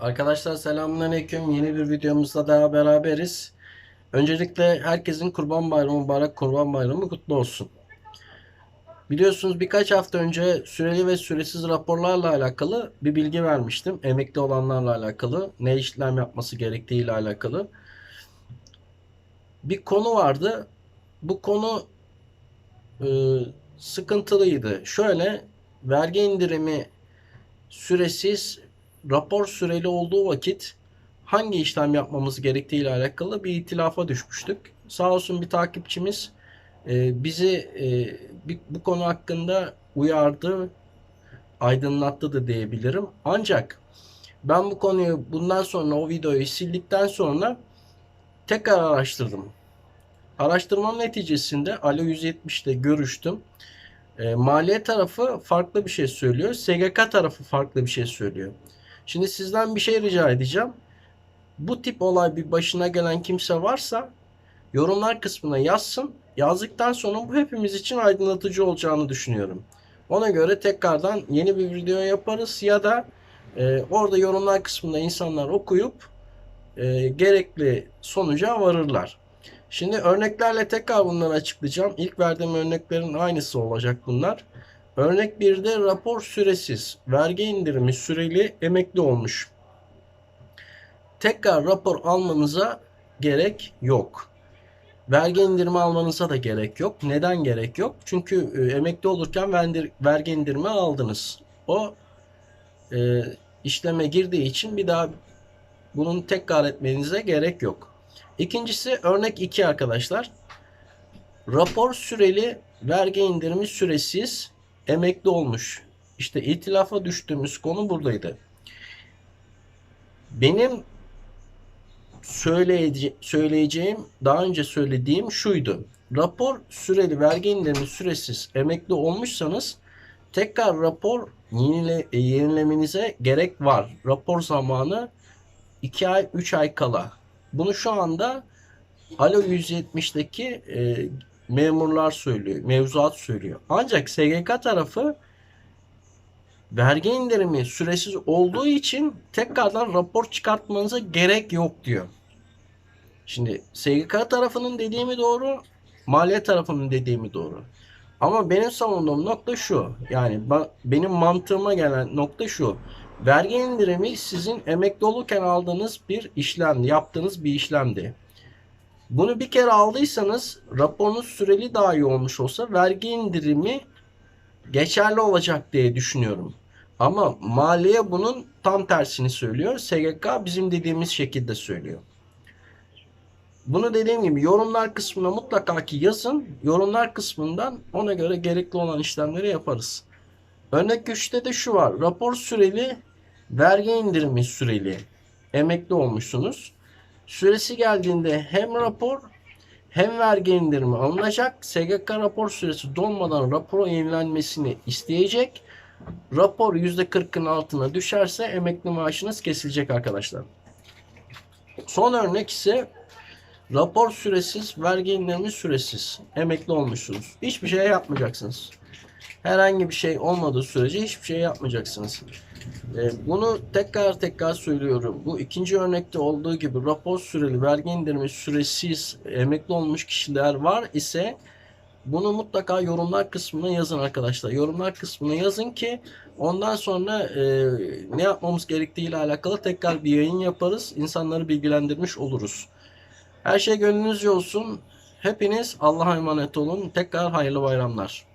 Arkadaşlar selamünaleyküm. Yeni bir videomuzda daha beraberiz. Öncelikle herkesin Kurban Bayramı mübarek Kurban Bayramı kutlu olsun. Biliyorsunuz birkaç hafta önce süreli ve süresiz raporlarla alakalı bir bilgi vermiştim. Emekli olanlarla alakalı, ne işlem yapması gerektiği ile alakalı. Bir konu vardı. Bu konu e, sıkıntılıydı. Şöyle vergi indirimi süresiz rapor süreli olduğu vakit hangi işlem yapmamız gerektiği ile alakalı bir itilafa düşmüştük. Sağ olsun bir takipçimiz e, bizi e, bu konu hakkında uyardı, aydınlattı da diyebilirim. Ancak ben bu konuyu bundan sonra o videoyu sildikten sonra tekrar araştırdım. Araştırmam neticesinde Alo 170'te görüştüm. E, maliye tarafı farklı bir şey söylüyor. SGK tarafı farklı bir şey söylüyor. Şimdi sizden bir şey rica edeceğim. Bu tip olay bir başına gelen kimse varsa yorumlar kısmına yazsın. Yazdıktan sonra bu hepimiz için aydınlatıcı olacağını düşünüyorum. Ona göre tekrardan yeni bir video yaparız ya da e, orada yorumlar kısmında insanlar okuyup e, gerekli sonuca varırlar. Şimdi örneklerle tekrar bunları açıklayacağım. İlk verdiğim örneklerin aynısı olacak bunlar. Örnek 1'de rapor süresiz, vergi indirimi süreli emekli olmuş. Tekrar rapor almanıza gerek yok. Vergi indirimi almanıza da gerek yok. Neden gerek yok? Çünkü e, emekli olurken vergi indirimi aldınız. O e, işleme girdiği için bir daha bunun tekrar etmenize gerek yok. İkincisi örnek 2 arkadaşlar. Rapor süreli vergi indirimi süresiz emekli olmuş. İşte itilafa düştüğümüz konu buradaydı. Benim söyleyece- söyleyeceğim, daha önce söylediğim şuydu. Rapor süreli vergi indirimi süresiz emekli olmuşsanız tekrar rapor yenile, yenilemenize gerek var. Rapor zamanı 2 ay 3 ay kala. Bunu şu anda Alo 170'deki e, memurlar söylüyor, mevzuat söylüyor. Ancak SGK tarafı vergi indirimi süresiz olduğu için tekrardan rapor çıkartmanıza gerek yok diyor. Şimdi SGK tarafının dediği mi doğru, maliye tarafının dediği mi doğru? Ama benim savunduğum nokta şu. Yani benim mantığıma gelen nokta şu. Vergi indirimi sizin emekli olurken aldığınız bir işlemdi, yaptığınız bir işlemdi. Bunu bir kere aldıysanız raporunuz süreli dahi olmuş olsa vergi indirimi geçerli olacak diye düşünüyorum. Ama maliye bunun tam tersini söylüyor. SGK bizim dediğimiz şekilde söylüyor. Bunu dediğim gibi yorumlar kısmına mutlaka ki yazın. Yorumlar kısmından ona göre gerekli olan işlemleri yaparız. Örnek 3'te de şu var. Rapor süreli, vergi indirimi süreli. Emekli olmuşsunuz. Süresi geldiğinde hem rapor hem vergi indirimi alınacak. SGK rapor süresi dolmadan raporun yenilenmesini isteyecek. Rapor %40'ın altına düşerse emekli maaşınız kesilecek arkadaşlar. Son örnek ise rapor süresiz, vergi indirimi süresiz. Emekli olmuşsunuz. Hiçbir şey yapmayacaksınız. Herhangi bir şey olmadığı sürece hiçbir şey yapmayacaksınız. E, Bunu tekrar tekrar söylüyorum. Bu ikinci örnekte olduğu gibi rapor süreli vergi indirimi süresiz emekli olmuş kişiler var ise bunu mutlaka yorumlar kısmına yazın arkadaşlar. Yorumlar kısmına yazın ki ondan sonra e, ne yapmamız gerektiği ile alakalı tekrar bir yayın yaparız. İnsanları bilgilendirmiş oluruz. Her şey gönlünüzce olsun. Hepiniz Allah'a emanet olun. Tekrar hayırlı bayramlar.